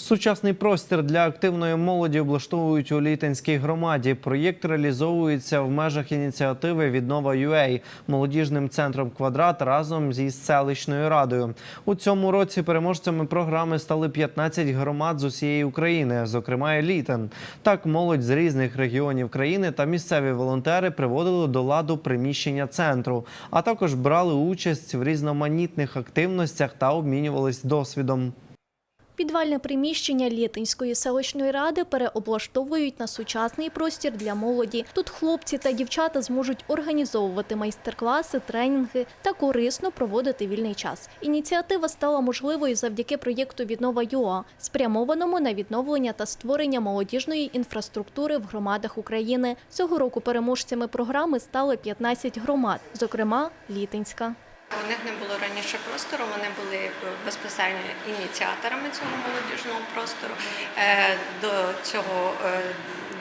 Сучасний простір для активної молоді облаштовують у Літинській громаді. Проєкт реалізовується в межах ініціативи Віднова UA молодіжним центром Квадрат разом зі селищною радою. У цьому році переможцями програми стали 15 громад з усієї України, зокрема і Літин. Так, молодь з різних регіонів країни та місцеві волонтери приводили до ладу приміщення центру, а також брали участь в різноманітних активностях та обмінювались досвідом. Підвальне приміщення Літинської селищної ради переоблаштовують на сучасний простір для молоді. Тут хлопці та дівчата зможуть організовувати майстер-класи, тренінги та корисно проводити вільний час. Ініціатива стала можливою завдяки проєкту Віднова ЮА, спрямованому на відновлення та створення молодіжної інфраструктури в громадах України. Цього року переможцями програми стали 15 громад, зокрема Літинська. У них не було раніше простору, вони були безпосередньо ініціаторами цього молодіжного простору. Е, До цього е,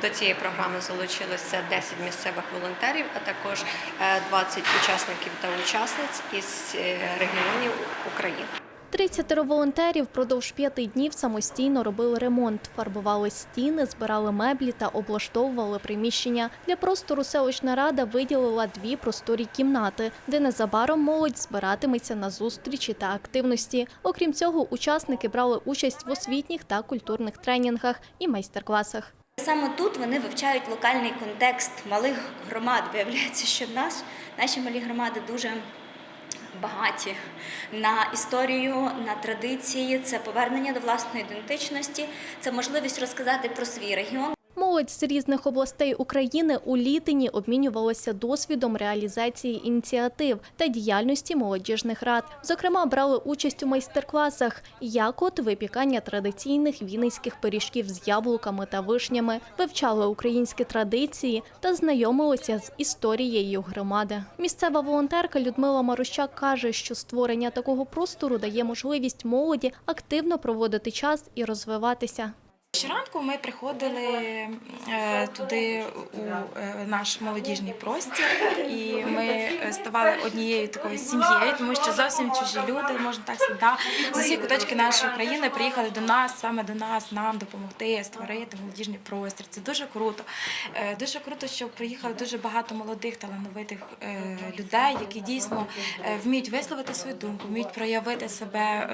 до цієї програми залучилося 10 місцевих волонтерів, а також е, 20 учасників та учасниць із е, регіонів України. 30 волонтерів впродовж п'яти днів самостійно робили ремонт, фарбували стіни, збирали меблі та облаштовували приміщення. Для простору селищна рада виділила дві просторі кімнати, де незабаром молодь збиратиметься на зустрічі та активності. Окрім цього, учасники брали участь в освітніх та культурних тренінгах і майстер-класах. Саме тут вони вивчають локальний контекст малих громад. Виявляється, що в нас наші малі громади дуже багаті на історію, на традиції. Це повернення до власної ідентичності, це можливість розказати про свій регіон. Молодь з різних областей України у Літині обмінювалася досвідом реалізації ініціатив та діяльності молодіжних рад. Зокрема, брали участь у майстер-класах, як от випікання традиційних вінницьких пиріжків з яблуками та вишнями, вивчали українські традиції та знайомилися з історією громади. Місцева волонтерка Людмила Марущак каже, що створення такого простору дає можливість молоді активно проводити час і розвиватися. Щоранку ми приходили е, туди у е, наш молодіжний простір, і ми е, ставали однією такою сім'єю, тому що зовсім чужі люди, можна так сказати, з усіх куточки нашої країни приїхали до нас, саме до нас, нам допомогти створити молодіжний простір. Це дуже круто. Дуже круто, що приїхали дуже багато молодих талановитих людей, які дійсно вміють висловити свою думку, вміють проявити себе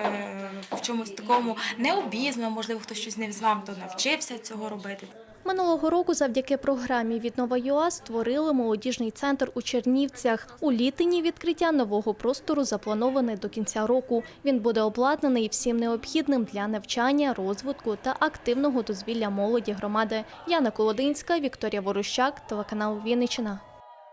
в чомусь такому необізнаному, можливо, хтось щось не знав, то навчився цього робити. Минулого року завдяки програмі «Віднова ЮА» створили молодіжний центр у Чернівцях. У Літині відкриття нового простору заплановане до кінця року. Він буде обладнаний всім необхідним для навчання, розвитку та активного дозвілля молоді громади. Яна Колодинська, Вікторія Ворощак, телеканал Вінниччина.